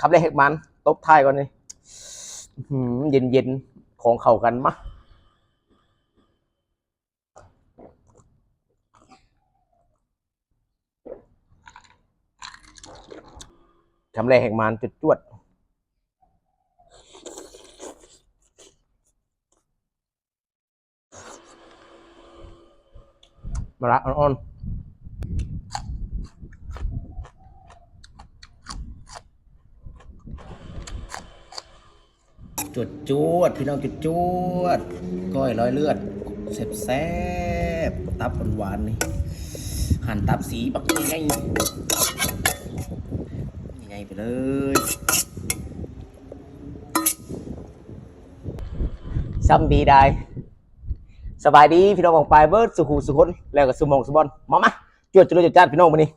ขับได้เฮกมันตบท้ายก่อนนี่เย็นเย็นๆของเข้ากันมะทำแรกแหกมันจุดจวดมาละอ่อนๆ จุดจวดพี่น้องจุดจวดก้อยร้อยเลือดแซ่บแซบตับหวานๆนี่หั่นตับสีปักยังไงยังไงไปเลยซัมบีได้สบายดีพี่น้องของปลายเบิร์ดสุขูสุคนแล้วก็สุมองสุบอลมามาจวดจุดจุดจ้าพี่น้องมานี่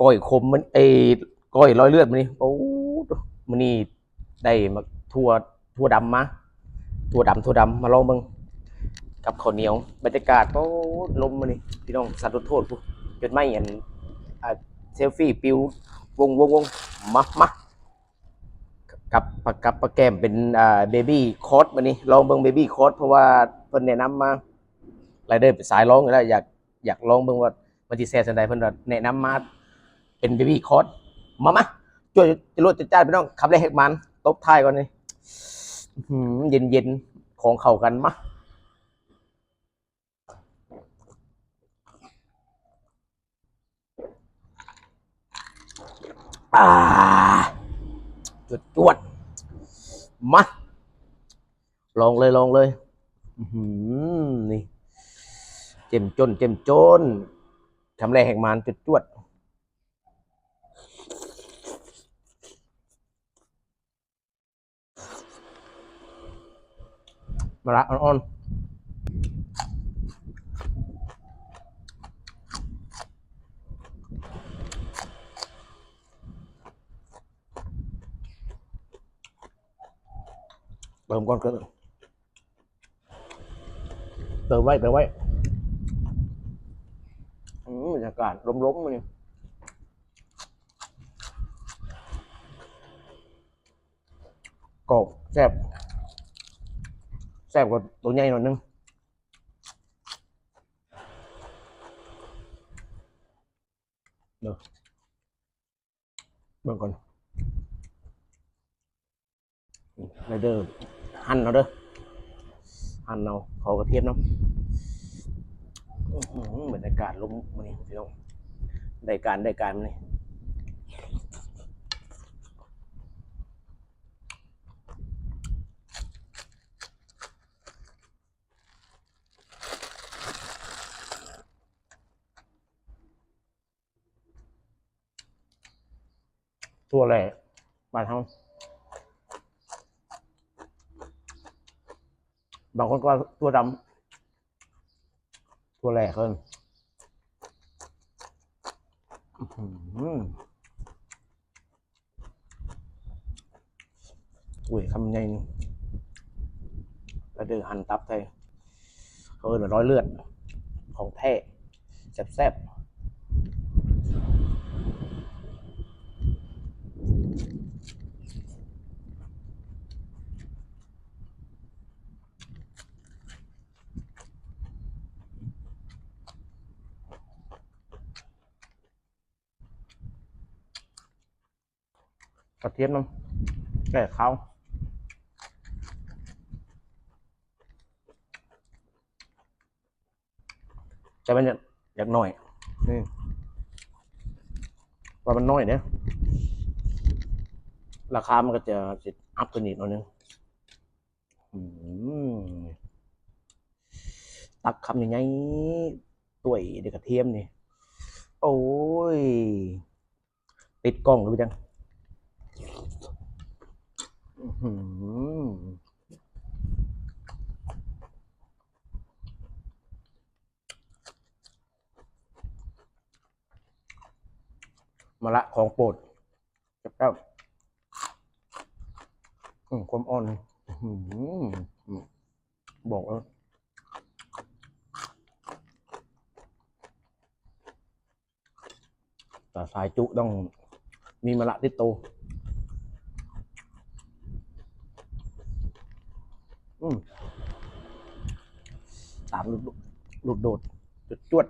ก้อยขมมันเอ้ก้อยร้อยเลือดมานี่โอ้มันนี่ได้มาทั่ว ทั่วดำมาทั่วดำทั่วดำมาลองเบิ่งกับข้าวเหนียว บรรยากาศโอ้ลมมานี่พี่น้องสัตว์โทษผู้จนไม่เห็นอ่าเซลฟี่ปิววงวงวงมามากับกับกับปลาแก้มเป็นอ่าเบบี้คอร์สมานี่ลองเบิ่งเบบี้คอร์สเพราะว่าเพิ่นแนะนำมารายเดอร์เป็นสายร้องอยู่แล้วอยากอยากร้องเบิ่งว่ามันสิแซ่สันใดเพิ่นแนะนำมาเป็นเบบี้คอร์สมามาช่วยจะรถจะจ้าพี่น้องขับได้เฮกมันตบท้ายก่อนนี่ เย็นเย็นของเข้ากันมาอ่าจวดจวดมาลองเลยลองเลยนี่ เจ็มจน เจ็มจนทำแรงแห่งมานจุดจวด มาละอ่อนๆเติมก่อนเกินเติมไว้เติมไว้อืมบรรยากาศล้มๆมาเนี่ยกรอบแซ่บ ซ่บกว่าตัวใหญ่หน่อยนึงเดี๋ยวเบิ่งก่อนไรเดอร์หั่นเอาเด้อหั่นเอาเขากระเทียมเนาะอื้อหือบรรยากาศล้มมานี่พี่น้องได้การได้การมานี่ ตัวอะไรบานเฮาบางคนก็ตัวดำตัวแหลกเกินอุ้ยคำใหญ่นี่แล้วเดือหันตับไทยเขาเอินร้อยเลือด ของแท้แซ่บๆ ระเทียมน้ำแก่เขาแต่มันอยากหน่อยนี่ว่ามันน้อยเนี่ยราคามันก็จะจะอัพขึ้นอีกหน่อยนึงตักคำยังไงตัวยเด็กกระเทียมนี่ โอ้ย ติดกล้องหรือเปล่าจัง มาละของโปรดจับเจ้าความอ่อนบอกแล้วแต่สายจุต้องมีมะละติดโตว อืมตามลูกลูกโดดจวดจวด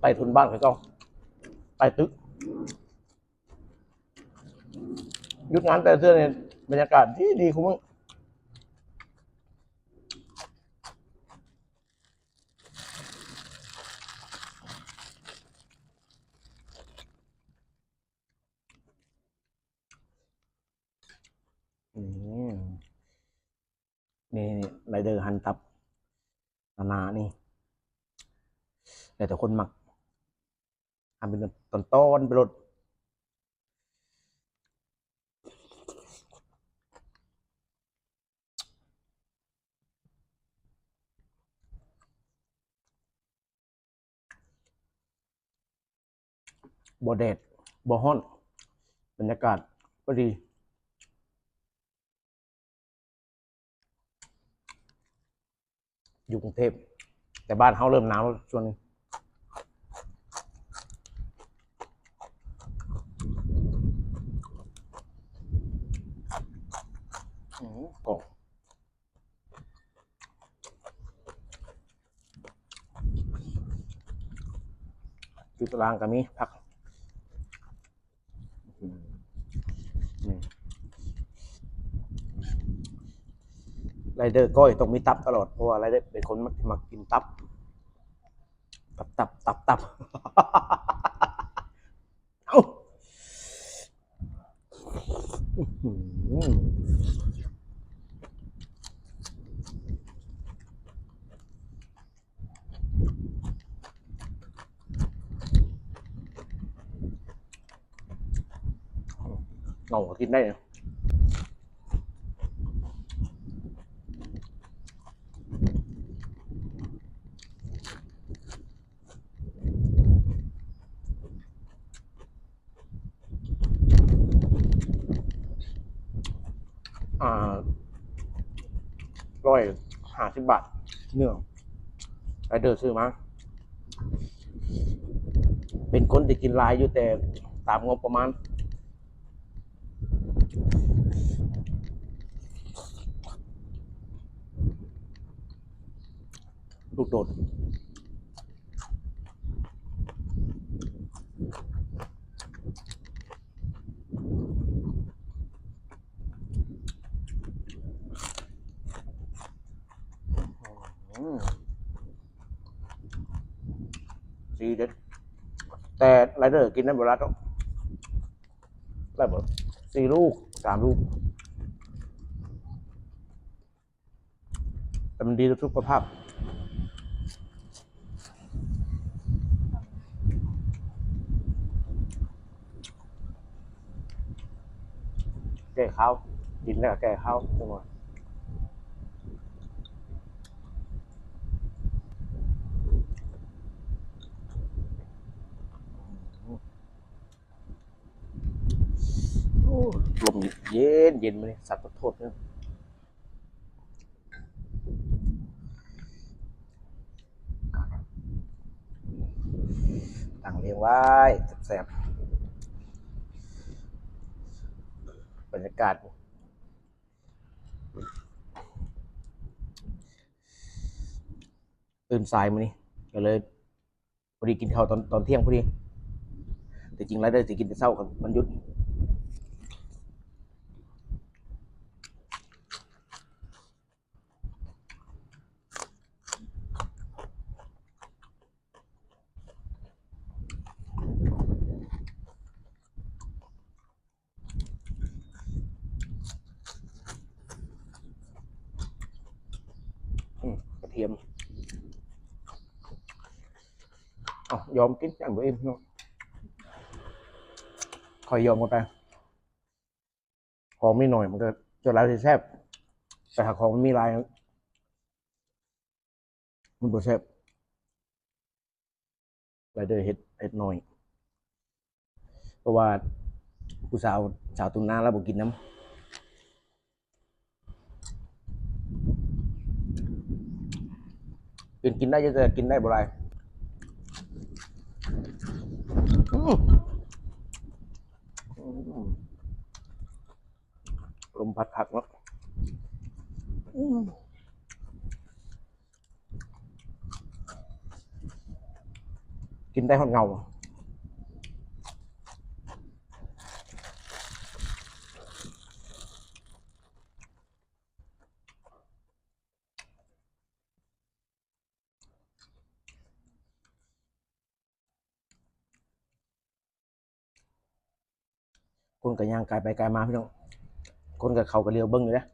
ไปทุนบ้านเขาก็ไปตึก ยุดงานแต่เสื้อเนี่ยบรรยากาศที่ดีคุณมึง นี่ นี่ไรเดอร์ฮันตับนานานี่แต่แต่คนมักทำเป็นตอนต้นไปรถบ่แดดบ่ฮ้อน บรรยากาศก็ดี อยู่กรุงเทพ แต่บ้านเขาเริ่มหนาวช่วงนี้อื้อหือกล่องอยู่ตารางก็มีพักอื้อหือนี่ ไรเดอร์ก้อยต้องมีตับตลอดเพราะว่าไรเดอร์เป็นคนมักมักกินตับ ตับตับตับตับเอาอื้อหือเงากินได้นะ อ่าร้อยห้าสิบบาทเนื้อไรเดอร์ซื้อมาเป็นคนที่กินลายอยู่แต่ตามงบประมาณ ลูกโดด อืม สีเด็ด แต่ไรเดอร์กินได้เวลาต้องได้หมดสี่ลูกสามลูกแต่มันดีต่อสุขภาพแก้ข้าวกินแล้วแก้ข้าวจังหวะ ลมเย็นเย็นมาเลยสัตว์โทษเนี่ยตั้งเรียงไว้แซ่บบรรยากาศตื่นสายมานี่ก็เลยพอดีกินข้าวตอนตอนเที่ยงพอดี แต่จริงแล้วได้สิกินแต่เช้ากันมันยุด ทียมอ๋อยอมกินอย่างตัวเองเนะคอยยอมกันไปของไม่หน่อยมันก็จะร้ายแซ่บแต่หากของมันมีลายมันบ่แซ่บรายเดอร์เฮ็ดเฮ็ดหน่อย เพราะว่าผู้สาวสาวตุนนาแล้วบ่กินน้ำ กินกินได้จะกินได้บ่ไรอืมอืมลมพัดผักเนาะกินได้หอดเงา คนกับย่างกายไปกายมาพี่น้องคนกับเขากับเรียวเบิ้งอยู่นะ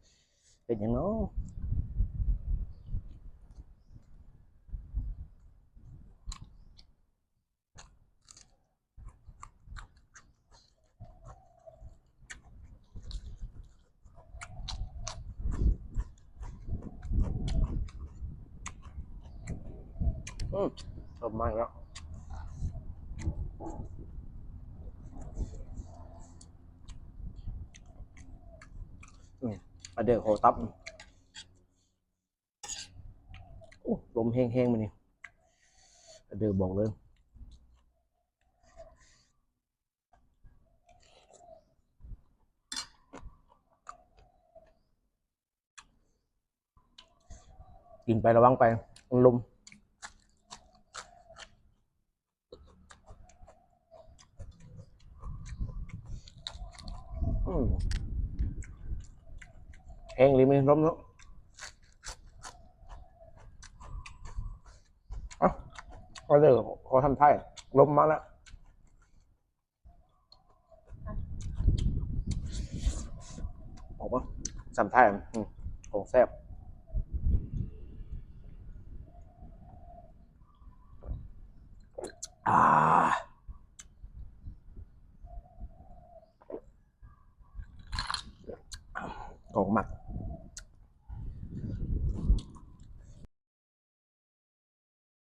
เป็นอย่างเน้ออืมชอ บมากแล้วอะเดือโหตับโอ้ลมแห้งๆมานี่อะเดือบอกเลยกินไประวังไปลมอืมแห้งเลยมันลมเนาะเอะก็เดี๋ยขอทำท่ายลมมาแล้วออกปะสามท่ายอืมของแซ่บอ่าของหมัก